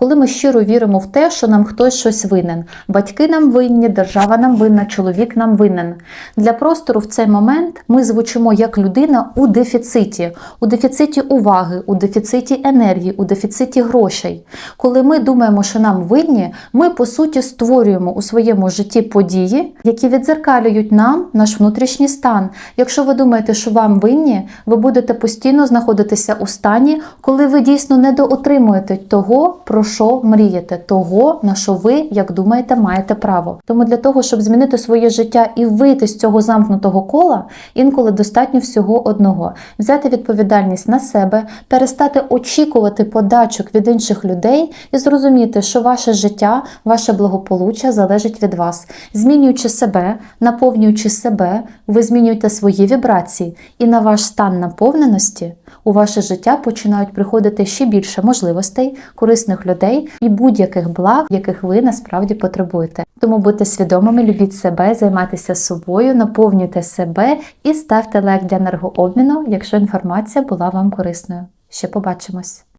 коли ми щиро віримо в те, що нам хтось щось винен. Батьки нам винні, держава нам винна, чоловік нам винен. Для простору в цей момент ми звучимо як людина у дефіциті, у дефіциті уваги, у дефіциті енергії, у дефіциті грошей. Коли ми думаємо, що нам винні, ми по суті створюємо у своєму житті події, які відзеркалюють нам наш внутрішній стан. Якщо ви думаєте, що вам винні, ви будете постійно знаходитися у стані, коли ви дійсно недоотримуєте того, про що мрієте, того, на що ви, як думаєте, маєте право. Тому для того, щоб змінити своє життя і вийти з цього замкнутого кола, інколи достатньо всього одного: взяти відповідальність на себе, перестати очікувати подачок від інших людей і зрозуміти, що ваше життя, ваше благополуччя залежить від вас. Змінюючи себе, наповнюючи себе, ви змінюєте свої вібрації, і на ваш стан наповненості у ваше життя починають приходити ще більше можливостей, корисних людей і будь-яких благ, яких ви насправді потребуєте. Тому будьте свідомими, любіть себе, займайтеся собою, наповнюйте себе і ставте лайк для енергообміну, якщо інформація була вам корисною. Ще побачимось!